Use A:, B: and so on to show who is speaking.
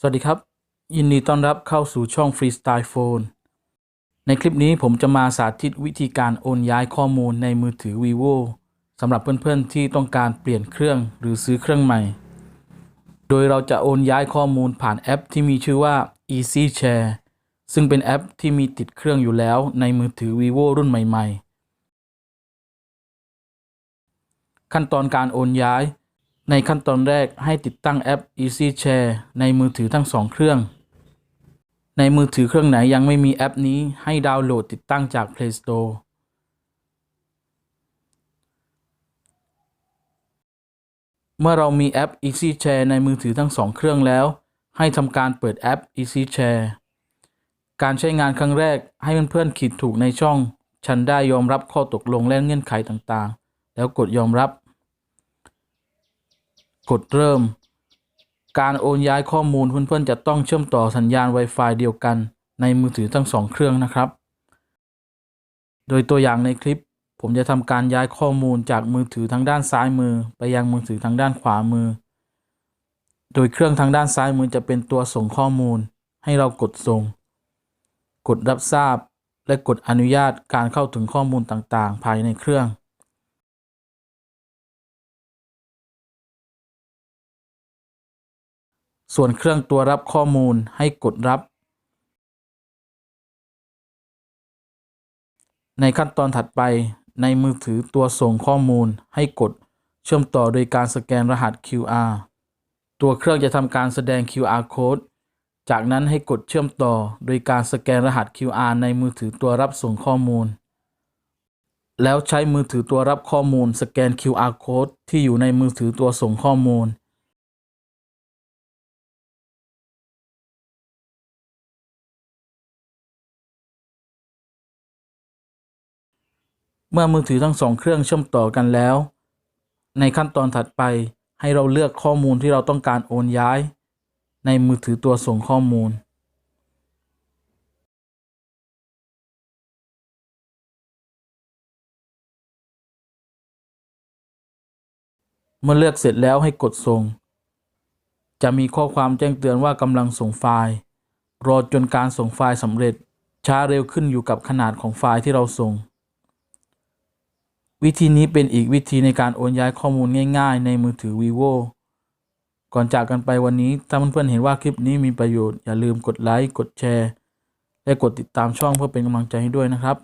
A: สวัสดีครับ ยินดีต้อนรับเข้าสู่ช่อง Freestyle Phone ในคลิปนี้ผมจะมาสาธิตวิธีการโอนย้ายข้อมูลในมือถือ vivo สำหรับเพื่อนๆที่ต้องการเปลี่ยนเครื่องหรือซื้อเครื่องใหม่ โดยเราจะโอนย้ายข้อมูลผ่านแอปที่มีชื่อว่า Easy Share ซึ่งเป็นแอปที่มีติดเครื่องอยู่แล้วในมือถือ vivo รุ่นใหม่ ๆ ขั้นตอนการโอนย้าย ในขั้นตอนแรกให้ติดตั้งแอป Easy Share ในมือถือทั้งสองเครื่อง ในมือถือเครื่องไหนยังไม่มีแอปนี้ให้ดาวน์โหลดติดตั้งจาก Play Store เมื่อเรามีแอป Easy Share ในมือถือทั้งสองเครื่องแล้ว ให้ทำการเปิดแอป Easy Share การใช้งานครั้งแรกให้เพื่อนๆขีดถูกในช่อง ฉันได้ยอมรับข้อตกลงและเงื่อนไขต่างๆ แล้วกดยอมรับ กดเริ่ม การโอนย้ายข้อมูลเพื่อนๆจะต้องเชื่อมต่อสัญญาณ Wi-Fi เดียวกันในมือถือทั้งสองเครื่องนะครับ โดยตัวอย่างในคลิป ผมจะทำการย้ายข้อมูลจากมือถือทางด้านซ้ายมือ ไปยังมือถือทางด้านขวามือ โดยเครื่องทางด้านซ้ายมือจะเป็นตัวส่งข้อมูล ให้เรากดส่ง กดรับทราบ และกดอนุญาตการเข้าถึงข้อมูลต่างๆ ภายในเครื่อง ส่วนเครื่องตัวรับข้อมูลให้กดรับ ในขั้นตอนถัดไปในมือถือตัวส่งข้อมูลให้กดเชื่อมต่อโดยการสแกนรหัส QR ตัวเครื่องจะทำการแสดง QR code จากนั้นให้กดเชื่อมต่อโดยการสแกนรหัส QR ในมือถือตัวรับส่งข้อมูล แล้วใช้มือถือตัวรับข้อมูล สแกน QR code ที่อยู่ในมือถือตัวส่งข้อมูล เมื่อมือถือทั้งสองเครื่องเชื่อมต่อกันแล้ว ในขั้นตอนถัดไปให้เราเลือกข้อมูลที่เราต้องการโอนย้าย ในมือถือตัวส่งข้อมูล เมื่อเลือกเสร็จแล้วให้กดส่ง จะมีข้อความแจ้งเตือนว่ากำลังส่งไฟล์ รอจนการส่งไฟล์สำเร็จช้าเร็วขึ้นอยู่กับขนาดของไฟล์ที่เราส่ง วิธีนี้เป็นอีกวิธีในการโอนย้ายข้อมูลง่าย ๆ ในมือถือ vivo ก่อนจากกันไปวันนี้ ถ้าเพื่อนๆเห็นว่าคลิปนี้มีประโยชน์ อย่าลืมกดไลค์ กดแชร์ และกดติดตามช่องเพื่อเป็นกำลังใจให้ด้วยนะครับ